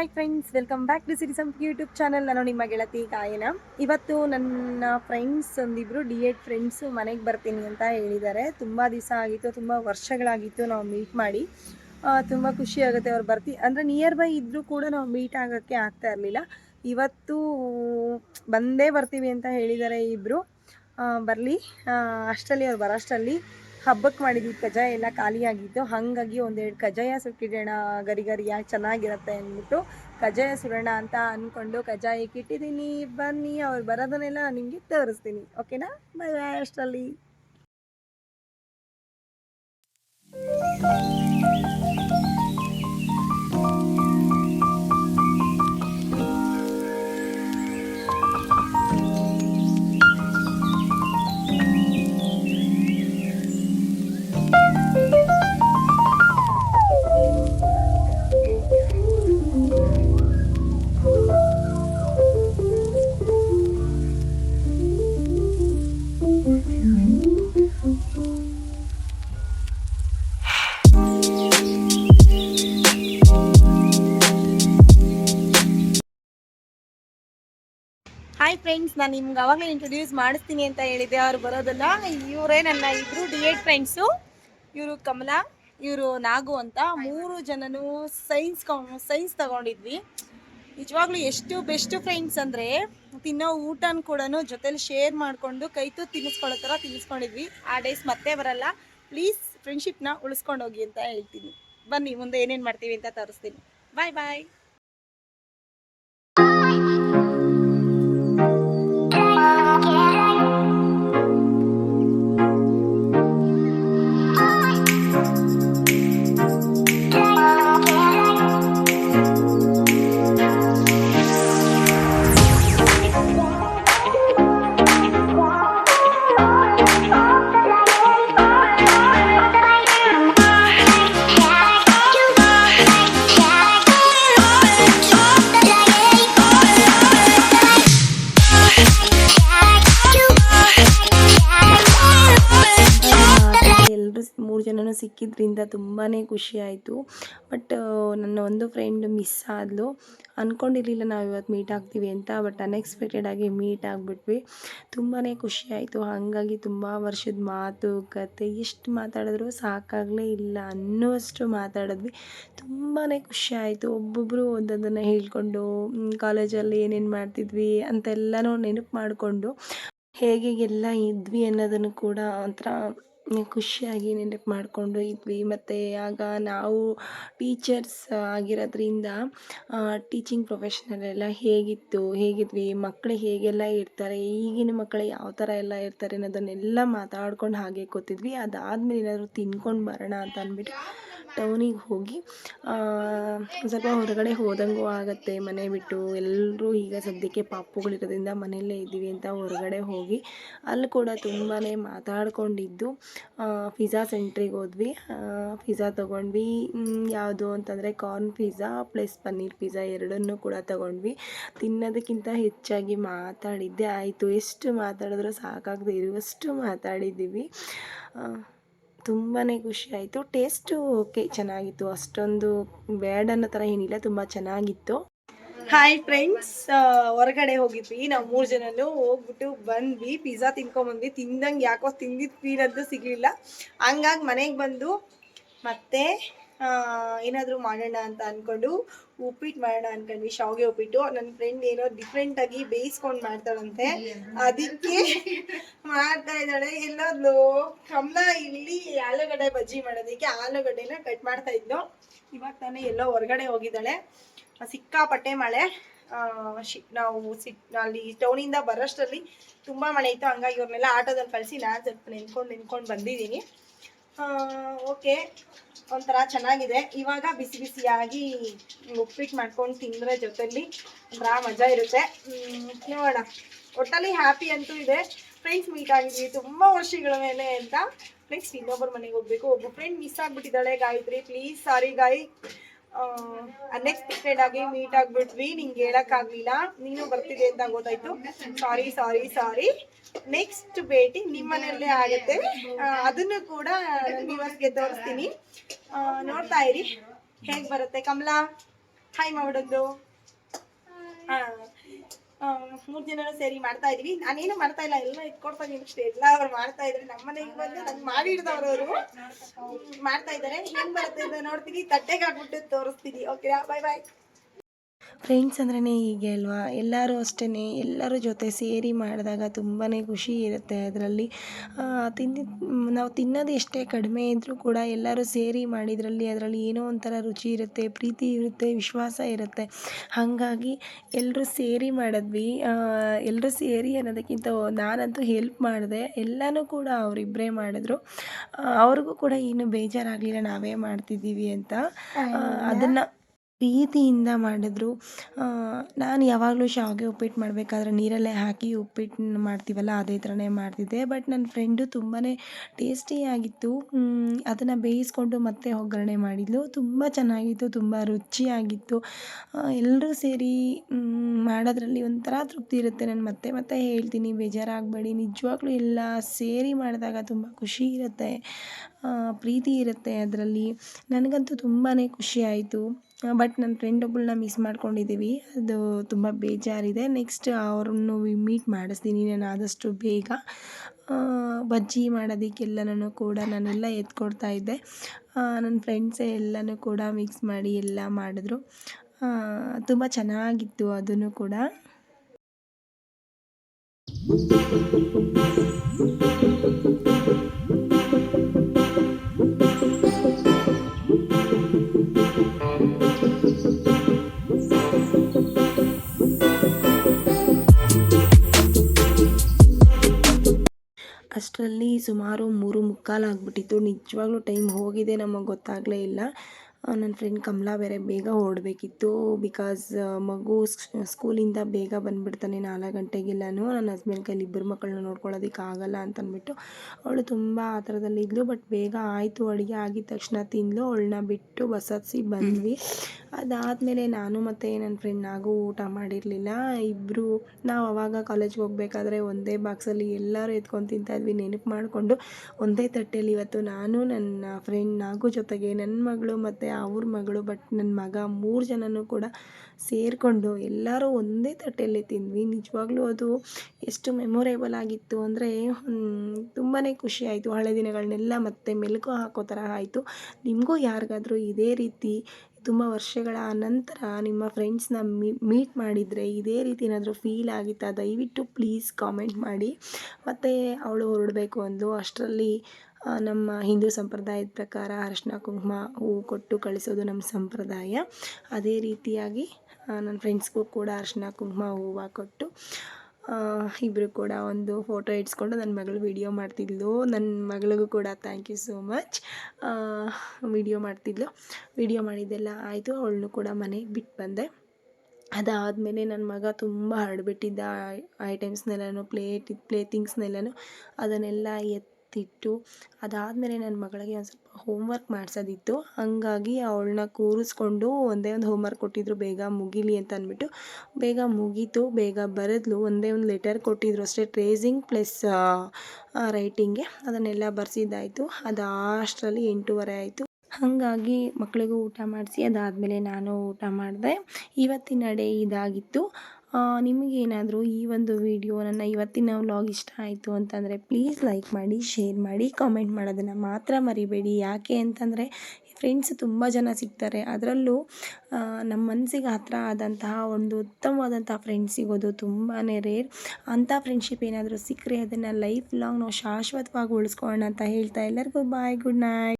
Hi friends welcome back to Siri Samp YouTube channel ನಾನು ನಿಮ್ಮ ಗೆಳತಿ ಗಾಯನ. ಇವತ್ತು ನನ್ನ ಫ್ರೆಂಡ್ಸ್ ಒಂದಿಬ್ರು ಡಿ ಎಡ್ ಫ್ರೆಂಡ್ಸು ಮನೆಗೆ ಬರ್ತೀನಿ ಅಂತ ಹೇಳಿದ್ದಾರೆ. ತುಂಬ ದಿವಸ ಆಗಿತ್ತು, ತುಂಬ ವರ್ಷಗಳಾಗಿತ್ತು ನಾವು ಮೀಟ್ ಮಾಡಿ. ತುಂಬ ಖುಷಿ ಆಗುತ್ತೆ ಅವ್ರು ಬರ್ತಿ, ಅಂದರೆ ನಿಯರ್ ಬೈ ಇದ್ದರೂ ಕೂಡ ನಾವು ಮೀಟ್ ಆಗೋಕ್ಕೆ ಆಗ್ತಾ ಇರಲಿಲ್ಲ. ಇವತ್ತು ಬಂದೇ ಬರ್ತೀವಿ ಅಂತ ಹೇಳಿದ್ದಾರೆ ಇಬ್ಬರು ಬರಲಿ. ಅಷ್ಟರಲ್ಲಿ ಅವ್ರು ಬರೋಷ್ಟರಲ್ಲಿ ಹಬ್ಬಕ್ಕೆ ಮಾಡಿದ್ವಿ ಕಜಾಯ ಎಲ್ಲ ಖಾಲಿಯಾಗಿತ್ತು ಹಾಗಾಗಿ ಒಂದೆರಡು ಕಜಾಯ ಸುಟ್ಟಿಡೋಣ ಗರಿ ಗರಿಯಾಗಿ ಚೆನ್ನಾಗಿರುತ್ತೆ ಅಂದ್ಬಿಟ್ಟು ಕಜಾಯ ಸುಡೋಣ ಅಂತ ಅಂದ್ಕೊಂಡು ಕಜಾಯಕ್ಕೆ ಇಟ್ಟಿದ್ದೀನಿ ಬನ್ನಿ, ಅವ್ರು ಬರೋದನ್ನೆಲ್ಲ ನಿಮಗೆ ತೋರಿಸ್ತೀನಿ. ಓಕೆನಾ? ಬಾಯ್ ಬಾಯ್ ಅಷ್ಟರಲ್ಲಿ. ಫ್ರೆಂಡ್ಸ್ ನಾನು ನಿಮ್ಗೆ ಅವಾಗಲೇ ಇಂಟ್ರೊಡ್ಯೂಸ್ ಮಾಡಿಸ್ತೀನಿ ಅಂತ ಹೇಳಿದ್ದೆ. ಅವ್ರು ಬರೋದಲ್ಲ, ಇವರೇ ನನ್ನ ಇಬ್ಬರು ಡಿ ಎಡ್ ಫ್ರೆಂಡ್ಸು ಇವರು ಕಮಲಾ, ಇವರು ನಾಗು ಅಂತ ಮೂರು ಜನನು ಸೈನ್ಸ್ ಸೈನ್ಸ್ ತಗೊಂಡಿದ್ವಿ. ನಿಜವಾಗ್ಲೂ ಎಷ್ಟು ಬೆಸ್ಟ್ ಫ್ರೆಂಡ್ಸ್ ಅಂದರೆ ತಿನ್ನೋ ಊಟನ ಕೂಡ ಜೊತೆಲಿ ಶೇರ್ ಮಾಡಿಕೊಂಡು ಕೈತು ತಿನ್ನಿಸ್ಕೊಳ್ಳೋ ಥರ ತಿನ್ನಿಸ್ಕೊಂಡಿದ್ವಿ. ಆ ಡೇಸ್ ಮತ್ತೆ ಬರಲ್ಲ. ಪ್ಲೀಸ್ ಫ್ರೆಂಡ್ಶಿಪ್ನ ಉಳಿಸ್ಕೊಂಡೋಗಿ ಅಂತ ಹೇಳ್ತೀನಿ. ಬನ್ನಿ, ಮುಂದೆ ಏನೇನು ಮಾಡ್ತೀವಿ ಅಂತ ತೋರಿಸ್ತೀನಿ. ಬಾಯ್ ಬಾಯ್ ಸಿಕ್ಕಿದ್ರಿಂದ ತುಂಬಾ ಖುಷಿ ಆಯಿತು. ಬಟ್ ನನ್ನ ಒಂದು ಫ್ರೆಂಡ್ ಮಿಸ್ ಆದಲು. ಅಂದ್ಕೊಂಡಿರಲಿಲ್ಲ ನಾವು ಇವತ್ತು ಮೀಟ್ ಆಗ್ತೀವಿ ಅಂತ ಬಟ್ ಅನ್ಎಕ್ಸ್ಪೆಕ್ಟೆಡ್ ಆಗಿ ಮೀಟ್ ಆಗಿಬಿಟ್ವಿ. ತುಂಬಾ ಖುಷಿ ಆಯಿತು. ಹಾಗಾಗಿ ತುಂಬ ವರ್ಷದ ಮಾತು, ಕತೆ, ಎಷ್ಟು ಮಾತಾಡಿದ್ರು ಸಾಕಾಗಲೇ ಇಲ್ಲ ಅನ್ನುವಷ್ಟು ಮಾತಾಡಿದ್ವಿ. ತುಂಬಾ ಖುಷಿ ಆಯಿತು. ಒಬ್ಬೊಬ್ಬರು ಒಂದೊಂದನ್ನು ಹೇಳ್ಕೊಂಡು ಕಾಲೇಜಲ್ಲಿ ಏನೇನು ಮಾಡ್ತಿದ್ವಿ ಅಂತೆಲ್ಲನೂ ನೆನಪು ಮಾಡಿಕೊಂಡು ಹೇಗೆಲ್ಲ ಇದ್ವಿ ಅನ್ನೋದನ್ನು ಕೂಡ ಒಂಥರ ಖುಷಿಯಾಗಿ ನೆನಪು ಮಾಡಿಕೊಂಡು ಇದ್ವಿ. ಮತ್ತು ಆಗ ನಾವು ಟೀಚರ್ಸ್ ಆಗಿರೋದ್ರಿಂದ ಟೀಚಿಂಗ್ ಪ್ರೊಫೆಷ್ನಲ್ಲೆಲ್ಲ ಹೇಗಿತ್ತು, ಹೇಗಿದ್ವಿ ಮಕ್ಕಳು ಹೇಗೆಲ್ಲ ಇರ್ತಾರೆ, ಈಗಿನ ಮಕ್ಕಳು ಯಾವ ಥರ ಎಲ್ಲ ಇರ್ತಾರೆ ಅನ್ನೋದನ್ನೆಲ್ಲ ಮಾತಾಡ್ಕೊಂಡು ಹಾಗೆ ಕೂತಿದ್ವಿ. ಅದಾದಮೇಲೆ ಏನಾದರೂ ತಿನ್ಕೊಂಡು ಬರೋಣ ಅಂತ ಅಂದ್ಬಿಟ್ಟು ಟೌನಿಗೆ ಹೋಗಿ ಸ್ವಲ್ಪ ಹೊರಗಡೆ ಹೋದಂಗೂ ಆಗುತ್ತೆ ಮನೆ ಬಿಟ್ಟು. ಎಲ್ಲರೂ ಈಗ ಸದ್ಯಕ್ಕೆ ಪಾಪುಗಳಿರೋದ್ರಿಂದ ಮನೆಯಲ್ಲೇ ಇದ್ದೀವಿ ಅಂತ ಹೊರಗಡೆ ಹೋಗಿ ಅಲ್ಲಿ ಕೂಡ ತುಂಬಾ ಮಾತಾಡ್ಕೊಂಡಿದ್ದು. ಪಿಝಾ ಸೆಂಟ್ರಿಗೆ ಹೋದ್ವಿ. ಪಿಝಾ ತೊಗೊಂಡ್ವಿ. ಯಾವುದು ಅಂತಂದರೆ corn pizza plus paneer pizza ಎರಡನ್ನೂ ಕೂಡ ತೊಗೊಂಡ್ವಿ. ತಿನ್ನೋದಕ್ಕಿಂತ ಹೆಚ್ಚಾಗಿ ಮಾತಾಡಿದ್ದೆ. ಆಯಿತು, ಎಷ್ಟು ಮಾತಾಡಿದ್ರೂ ಸಾಕಾಗದೆ ಇರುವಷ್ಟು ಮಾತಾಡಿದ್ದೀವಿ. ತುಂಬಾ ಖುಷಿ ಆಯಿತು. ಟೇಸ್ಟು ಓಕೆ ಚೆನ್ನಾಗಿತ್ತು. ಅಷ್ಟೊಂದು ಬೇಡ ಅನ್ನೋ ಥರ ಏನಿಲ್ಲ, ತುಂಬ ಚೆನ್ನಾಗಿತ್ತು. ಹಾಯ್ ಫ್ರೆಂಡ್ಸ್ ಹೊರಗಡೆ ಹೋಗಿದ್ವಿ. ನಾವು ಮೂರು ಜನನು ಹೋಗ್ಬಿಟ್ಟು ಬಂದ್ವಿ. ಪಿಜ್ಜಾ ತಿನ್ಕೊಂಬಂದ್ವಿ. ತಿಂದಂಗೆ ಯಾಕೋ ತಿಂದಿದ್ದು ಫೀಲ್ ಅಂತೂ ಸಿಗಲಿಲ್ಲ. ಹಂಗಾಗಿ ಮನೆಗೆ ಬಂದು ಮತ್ತೆ ಏನಾದರೂ ಮಾಡೋಣ ಅಂತ ಅಂದ್ಕೊಂಡು ಉಪ್ಪಿಟ್ಟು ಮಾಡೋಣ ಅನ್ಕೊಂಡ್ವಿ, ಶಾವಿಗೆ ಉಪ್ಪಿಟ್ಟು. ನನ್ನ ಫ್ರೆಂಡ್ ಏನೋ ಡಿಫ್ರೆಂಟಾಗಿ ಬೇಯಿಸ್ಕೊಂಡು ಮಾಡ್ತಾಳಂತೆ. ಅದಕ್ಕೆ ಮಾಡ್ತಾ ಇದ್ದಾಳೆ. ಎಲ್ಲೋದ್ಲು ಕಮಲ ಇಲ್ಲಿ ಆಲೂಗಡ್ಡೆ ಬಜ್ಜಿ ಮಾಡೋದಕ್ಕೆ ಆಲೂಗಡ್ಡೆನ ಕಟ್ ಮಾಡ್ತಾ ಇದ್ಲು. ಇವಾಗ ತಾನೇ ಎಲ್ಲೋ ಹೊರಗಡೆ ಹೋಗಿದ್ದಾಳೆ. ಸಿಕ್ಕಾಪಟ್ಟೆ ಮಳೆ. ನಾವು ಸಿ ಅಲ್ಲಿ ಟೌನಿಂದ ಬರೋಷ್ಟರಲ್ಲಿ ತುಂಬ ಮಳೆ ಇತ್ತು. ಹಂಗಾಗಿ ಇವ್ರನ್ನೆಲ್ಲ ಆಟೋದಲ್ಲಿ ಕಳಿಸಿ ನಾನು ಸ್ವಲ್ಪ ನೆನ್ಕೊಂಡು ನೆನ್ಕೊಂಡು ಬಂದಿದ್ದೀನಿ. ಓಕೆ, ಒಂಥರ ಚೆನ್ನಾಗಿದೆ. ಇವಾಗ ಬಿಸಿ ಬಿಸಿಯಾಗಿ ಉಪ್ಪಿಟ್ಟು ಮಾಡ್ಕೊಂಡು ತಿಂದರೆ ಜೊತೆಲಿ ಒಂಥರ ಮಜಾ ಇರುತ್ತೆ. ನೋಡೋಣ. ಒಟ್ಟಲ್ಲಿ ಹ್ಯಾಪಿ ಅಂತೂ ಇದೆ. ಫ್ರೆಂಡ್ಸ್ ಮೀಟ್ ಆಗಿದ್ವಿ ತುಂಬ ವರ್ಷಗಳ ಮೇಲೆ ಅಂತ. ನೆಕ್ಸ್ಟ್ ಇನ್ನೊಬ್ಬರ ಮನೆಗೆ ಹೋಗ್ಬೇಕು. ಒಬ್ಬ friend miss ಆಗಿಬಿಟ್ಟಿದ್ದಾಳೆ, Gayathri. Please sorry guy unexpected ಆಗಿ ಮೀಟ್ ಆಗ್ಬಿಟ್ವಿ. ನಿಂಗೆ ಹೇಳಕ್ಕಾಗ್ಲಿಲ್ಲ ನೀನು ಬರ್ತಿದೆ ಅಂತ ಗೊತ್ತಾಯ್ತು. ಸಾರಿ ಸಾರಿ ಸಾರಿ ನೆಕ್ಸ್ಟ್ ಭೇಟಿ ನಿಮ್ಮನೆಯಲ್ಲೇ ಆಗುತ್ತೆ. ಅದನ್ನು ಕೂಡ ನಿಮಗೆ ತೋರಿಸ್ತೀನಿ. ನೋಡ್ತಾ ಇರಿ. ಹೇಗ್ ಬರುತ್ತೆ? ಕಮಲಾ ಹಾಯ್ ಮಾಡ್ಬಿಡೋದು ಮೂರು ಜನನು ಸೇರಿ ಮಾಡ್ತಾ ಇದೀವಿ. ನಾನೇನು ಮಾಡ್ತಾ ಇಲ್ಲ, ಎಲ್ಲ ಇಟ್ಕೊಡ್ತಾ ಇದೀನಿ ಅಷ್ಟೇ. ಎಲ್ಲ ಅವ್ರು ಮಾಡ್ತಾ ಇದ್ರೆ ನಮ್ಮ ಮನೆಗೆ ಬಂದು ನಂಗೆ ಮಾಡಿ ಮಾಡ್ತಾ ಇದ್ದಾರೆ. ಹೆಂಗ್ ಬರುತ್ತೆ ನೋಡ್ತೀನಿ. ತಟ್ಟೆಗೆ ಹಾಕ್ಬಿಟ್ಟು ತೋರಿಸ್ತೀನಿ. ಓಕೆ ಬಾಯ್ ಬಾಯ್ ಫ್ರೆಂಡ್ಸ್ ಅಂದ್ರೇ ಹೀಗೆ ಅಲ್ವಾ? ಎಲ್ಲರೂ ಅಷ್ಟೇ ಎಲ್ಲರ ಜೊತೆ ಸೇರಿ ಮಾಡಿದಾಗ ತುಂಬಾ ಖುಷಿ ಇರುತ್ತೆ ಅದರಲ್ಲಿ. ತಿಂದಿದ್ದು ನಾವು ತಿನ್ನೋದು ಎಷ್ಟೇ ಕಡಿಮೆ ಇದ್ದರೂ ಕೂಡ ಎಲ್ಲರೂ ಸೇರಿ ಮಾಡಿದ್ರಲ್ಲಿ ಅದರಲ್ಲಿ ಏನೋ ಒಂಥರ ರುಚಿ ಇರುತ್ತೆ ಪ್ರೀತಿ ಇರುತ್ತೆ ವಿಶ್ವಾಸ ಇರುತ್ತೆ. ಹಾಗಾಗಿ ಎಲ್ಲರೂ ಸೇರಿ ಮಾಡಿದ್ವಿ. ಎಲ್ಲರೂ ಸೇರಿ ಅನ್ನೋದಕ್ಕಿಂತ ನಾನಂತೂ ಹೆಲ್ಪ್ ಮಾಡಿದೆ. ಎಲ್ಲನೂ ಕೂಡ ಅವರಿಬ್ಬರೇ ಮಾಡಿದ್ರು. ಅವ್ರಿಗೂ ಕೂಡ ಏನು ಬೇಜಾರಾಗಲಿಲ್ಲ ನಾವೇ ಮಾಡ್ತಿದ್ದೀವಿ ಅಂತ. ಅದನ್ನು ಪ್ರೀತಿಯಿಂದ ಮಾಡಿದ್ರು. ನಾನು ಯಾವಾಗಲೂ ಶಾವಿಗೆ ಉಪ್ಪಿಟ್ಟು ಮಾಡಬೇಕಾದ್ರೆ ನೀರಲ್ಲೇ ಹಾಕಿ ಉಪ್ಪಿಟ್ಟು ಮಾಡ್ತೀವಲ್ಲ, ಅದೇ ಥರನೇ ಮಾಡ್ತಿದ್ದೆ. ಬಟ್ ನನ್ನ ಫ್ರೆಂಡು ತುಂಬಾ ಟೇಸ್ಟಿಯಾಗಿತ್ತು ಅದನ್ನು ಬೇಯಿಸ್ಕೊಂಡು ಮತ್ತೆ ಒಗ್ಗರಣೆ ಮಾಡಿದ್ಲು. ತುಂಬ ಚೆನ್ನಾಗಿತ್ತು, ತುಂಬ ರುಚಿಯಾಗಿತ್ತು. ಎಲ್ಲರೂ ಸೇರಿ ಮಾಡೋದ್ರಲ್ಲಿ ಒಂಥರ ತೃಪ್ತಿ ಇರುತ್ತೆ ನಾನು ಮತ್ತೆ. ಮತ್ತೆ ಹೇಳ್ತೀನಿ, ಬೇಜಾರಾಗಬೇಡಿ. ನಿಜವಾಗ್ಲೂ ಎಲ್ಲ ಸೇರಿ ಮಾಡಿದಾಗ ತುಂಬ ಖುಷಿ ಇರುತ್ತೆ. ಪ್ರೀತಿ ಇರುತ್ತೆ ಅದರಲ್ಲಿ. ನನಗಂತೂ ತುಂಬಾ ಖುಷಿ ಆಯಿತು. ಬಟ್ ನನ್ನ ಫ್ರೆಂಡ್ ಒಬ್ಬಳನ್ನ ಮಿಸ್ ಮಾಡ್ಕೊಂಡಿದ್ದೀವಿ ಅದು ತುಂಬ ಬೇಜಾರಿದೆ. ನೆಕ್ಸ್ಟ್ ಅವ್ರನ್ನು ಮೀಟ್ ಮಾಡಿಸ್ತೀನಿ. ನಾನು ಆದಷ್ಟು ಬೇಗ. ಬಜ್ಜಿ ಮಾಡೋದಕ್ಕೆಲ್ಲನೂ ಕೂಡ ನಾನೆಲ್ಲ ಎತ್ಕೊಡ್ತಾ ಇದ್ದೆ. ನನ್ನ ಫ್ರೆಂಡ್ಸೇ ಎಲ್ಲನೂ ಕೂಡ ಮಿಕ್ಸ್ ಮಾಡಿ ಎಲ್ಲ ಮಾಡಿದ್ರು. ತುಂಬ ಚೆನ್ನಾಗಿತ್ತು ಅದನ್ನು ಕೂಡ. ಅಷ್ಟರಲ್ಲಿ ಸುಮಾರು ಮೂರು ಮುಕ್ಕಾಲು ಆಗಿಬಿಟ್ಟಿತ್ತು. ನಿಜವಾಗ್ಲೂ ಟೈಮ್ ಹೋಗಿದೆ ನಮಗೆ ಗೊತ್ತಾಗಲೇ ಇಲ್ಲ. ನನ್ನ ಫ್ರೆಂಡ್ ಕಮಲಾ ಬೇರೆ ಬೇಗ ಹೊರಡ್ಬೇಕಿತ್ತು ಬಿಕಾಸ್ ಮಗು ಸ್ಕೂಲಿಂದ ಬೇಗ ಬಂದುಬಿಡ್ತಾನೆ ನಾಲ್ಕು ಗಂಟೆಗೆಲ್ಲನೂ. ನನ್ನ ಹಸ್ಬೆಂಡ್ ಕೈಲಿ ಇಬ್ಬರು ಮಕ್ಕಳನ್ನ ನೋಡ್ಕೊಳ್ಳೋದಕ್ಕೆ ಆಗಲ್ಲ ಅಂತ ಅಂದ್ಬಿಟ್ಟು ಅವಳು ತುಂಬ ಆ ಥರದಲ್ಲಿ ಬಟ್ ಬೇಗ ಆಯಿತು, ಅಡುಗೆ ಆಗಿದ ತಕ್ಷಣ ತಿಂದಳು ಅವಳನ್ನ ಬಿಟ್ಟು ಬಸ್ ಹತ್ಸಿ ಬಂದ್ವಿ. ಅದಾದಮೇಲೆ ನಾನು ಮತ್ತು ನನ್ನ ಫ್ರೆಂಡ್ ನಾಗೂ ಊಟ ಮಾಡಿರಲಿಲ್ಲ. ಇಬ್ಬರು ನಾವು ಅವಾಗ ಕಾಲೇಜ್ಗೆ ಹೋಗಬೇಕಾದ್ರೆ ಒಂದೇ ಬಾಕ್ಸಲ್ಲಿ ಎಲ್ಲರೂ ಎತ್ಕೊಂಡು ತಿಂತಾಯಿದ್ವಿ ನೆನಪು ಮಾಡಿಕೊಂಡು ಒಂದೇ ತಟ್ಟೆಯಲ್ಲಿ ಇವತ್ತು ನಾನು ನನ್ನ ಫ್ರೆಂಡ್ ನಾಗು ಜೊತೆಗೆ ನನ್ನ ಮಗಳು ಮತ್ತು ಅವ್ರ ಮಗಳು ಬಟ್ ನನ್ನ ಮಗ ಮೂರು ಜನನೂ ಕೂಡ ಸೇರಿಕೊಂಡು ಎಲ್ಲರೂ ಒಂದೇ ತಟ್ಟೆಯಲ್ಲಿ ತಿಂದ್ವಿ. ನಿಜವಾಗ್ಲೂ ಅದು ಎಷ್ಟು ಮೆಮೊರೇಬಲ್ ಆಗಿತ್ತು ಅಂದರೆ ತುಂಬಾ ಖುಷಿ ಆಯಿತು. ಹಳೆ ದಿನಗಳನ್ನೆಲ್ಲ ಮತ್ತೆ ಮೆಲುಕು ಹಾಕೋ ಥರ ಆಯಿತು. ನಿಮಗೂ ಯಾರಿಗಾದರೂ ಇದೇ ರೀತಿ ತುಂಬ ವರ್ಷಗಳ ನಂತರ ನಿಮ್ಮ ಫ್ರೆಂಡ್ಸ್ನ ಮೀಟ್ ಮಾಡಿದರೆ ಇದೇ ರೀತಿ ಏನಾದರೂ ಫೀಲ್ ಆಗಿತ್ತಾ? ದಯವಿಟ್ಟು ಪ್ಲೀಸ್ ಕಾಮೆಂಟ್ ಮಾಡಿ. ಮತ್ತು ಅವಳು ಹೊರಡಬೇಕು ಅಂದು ಅಷ್ಟರಲ್ಲಿ ನಮ್ಮ ಹಿಂದೂ ಸಂಪ್ರದಾಯದ ಪ್ರಕಾರ ಅರಶಿನ, ಕುಂಕುಮ, ಹೂವು ಕೊಟ್ಟು ಕಳಿಸೋದು ನಮ್ಮ ಸಂಪ್ರದಾಯ. ಅದೇ ರೀತಿಯಾಗಿ ನನ್ನ ಫ್ರೆಂಡ್ಸ್ಗೂ ಕೂಡ ಅರಶಿನ, ಕುಂಕುಮ, ಹೂವು ಕೊಟ್ಟು ಇಬ್ಬರು ಕೂಡ ಒಂದು ಫೋಟೋ ಇಡ್ಸ್ಕೊಂಡು ನನ್ನ ಮಗಳು ವಿಡಿಯೋ ಮಾಡ್ತಿದ್ಲು. ನನ್ನ ಮಗಳಿಗೂ ಕೂಡ thank you so much video ಮಾಡ್ತಿದ್ಲು. Video ಮಾಡಿದ್ದೆಲ್ಲ ಆಯಿತು. ಅವಳನ್ನು ಕೂಡ ಮನೆಗೆ ಬಿಟ್ಟು ಬಂದೆ. ಅದಾದಮೇಲೆ ನನ್ನ ಮಗ ತುಂಬ ಹರಡ್ಬಿಟ್ಟಿದ್ದ ಐಟಮ್ಸ್ನೆಲ್ಲನೂ ಪ್ಲೇಟ್ ಪ್ಲೇ ಥಿಂಗ್ಸ್ನೆಲ್ಲನೂ ಅದನ್ನೆಲ್ಲ ಎತ್ತಿ ತಿಟ್ಟು, ಅದಾದಮೇಲೆ ನನ್ನ ಮಗಳಿಗೆ ಒಂದು ಸ್ವಲ್ಪ ಹೋಮ್ವರ್ಕ್ ಮಾಡಿಸೋದಿತ್ತು. ಹಾಗಾಗಿ ಅವಳನ್ನ ಕೂರಿಸ್ಕೊಂಡು ಒಂದೇ ಒಂದು ಹೋಮ್ವರ್ಕ್ ಕೊಟ್ಟಿದ್ರು, ಬೇಗ ಮುಗೀಲಿ ಅಂತ ಅಂದ್ಬಿಟ್ಟು. ಬೇಗ ಮುಗೀತು, ಬೇಗ ಬರೆದ್ಲು, ಒಂದೇ ಒಂದು ಲೆಟರ್ ಕೊಟ್ಟಿದ್ರು ಅಷ್ಟೇ ಟ್ರೇಸಿಂಗ್ ಪ್ಲಸ್ ರೈಟಿಂಗ್ಗೆ ಅದನ್ನೆಲ್ಲ ಬರ್ಸಿದ್ದಾಯಿತು. ಅದು ಅಷ್ಟರಲ್ಲಿ ಎಂಟೂವರೆ ಆಯಿತು. ಹಾಗಾಗಿ ಮಕ್ಕಳಿಗೂ ಊಟ ಮಾಡಿಸಿ, ಅದಾದಮೇಲೆ ನಾನು ಊಟ ಮಾಡಿದೆ. ಇವತ್ತಿನ ಡೇ ಇದಾಗಿತ್ತು. ನಿಮಗೇನಾದರೂ ಈ ಒಂದು ವಿಡಿಯೋ ನನ್ನ ಇವತ್ತಿನ ವ್ಲಾಗ್ ಇಷ್ಟ ಆಯಿತು ಅಂತಂದರೆ ಪ್ಲೀಸ್ ಲೈಕ್ ಮಾಡಿ ಶೇರ್ ಮಾಡಿ ಕಾಮೆಂಟ್ ಮಾಡೋದನ್ನು ಮಾತ್ರ ಮರಿಬೇಡಿ. ಯಾಕೆ ಅಂತಂದರೆ ಫ್ರೆಂಡ್ಸ್ ತುಂಬ ಜನ ಸಿಗ್ತಾರೆ. ಅದರಲ್ಲೂ ನಮ್ಮ ಮನಸ್ಸಿಗೆ ಹತ್ರ ಆದಂತಹ ಒಂದು ಉತ್ತಮವಾದಂಥ ಫ್ರೆಂಡ್ಸ್ ಸಿಗೋದು ತುಂಬಾ ರೇರ್ ಅಂಥ ಫ್ರೆಂಡ್ಶಿಪ್ ಏನಾದರೂ ಸಿಕ್ಕರೆ ಅದನ್ನು ಲೈಫ್ ಲಾಂಗ್ ನಾವು ಶಾಶ್ವತವಾಗಿ ಉಳಿಸ್ಕೊಳ್ಳೋಣ ಅಂತ ಹೇಳ್ತಾ ಎಲ್ಲರಿಗೂ ಬಾಯ್ ಗುಡ್ ನೈಟ್